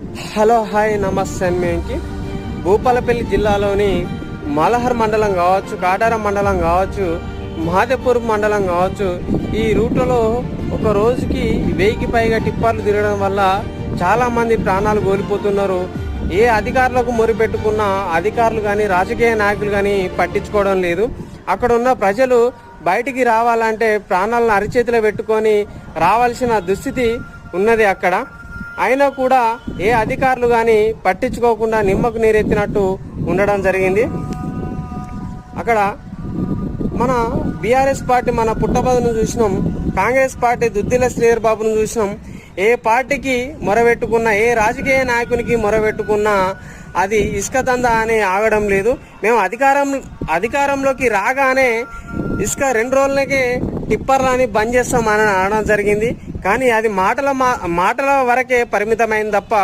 Hello hi నమస్తే అండి భూపాలపల్లి జిల్లాలోని మలహర్ మండలం కావచ్చు కాటారం మండలం కావచ్చు మహాదేపూర్ మండలం కావచ్చు ఈ రూట్లో ఒక రోజుకి వెయ్యికి పైగా టిప్పర్లు తిరగడం వల్ల చాలామంది ప్రాణాలు కోల్పోతున్నారు. ఏ అధికారులకు మొరిపెట్టుకున్న అధికారులు కానీ రాజకీయ నాయకులు కానీ పట్టించుకోవడం లేదు. అక్కడ ఉన్న ప్రజలు బయటికి రావాలంటే ప్రాణాలను అరిచేతిలో పెట్టుకొని రావాల్సిన దుస్థితి ఉన్నది అక్కడ. అయినా కూడా ఏ అధికారులు కానీ పట్టించుకోకుండా నిమ్మకు నీరెత్తినట్టు ఉండడం జరిగింది. అక్కడ మన బీఆర్ఎస్ పార్టీ మన పుట్టబదును చూసినాం. కాంగ్రెస్ పార్టీ దుద్దిల శ్రీధర్ బాబును చూసినాం. ఏ పార్టీకి మొరబెట్టుకున్నా ఏ రాజకీయ నాయకునికి మొరబెట్టుకున్నా అది ఇసుక దందా అని ఆగడం లేదు. మేము అధికారం అధికారంలోకి రాగానే ఇసుక రెండు రోజులకే టిప్పర్లని బంద్ చేస్తామని అనడం జరిగింది. కానీ అది మాటల మా- మాటల వరకే పరిమితమైంది తప్ప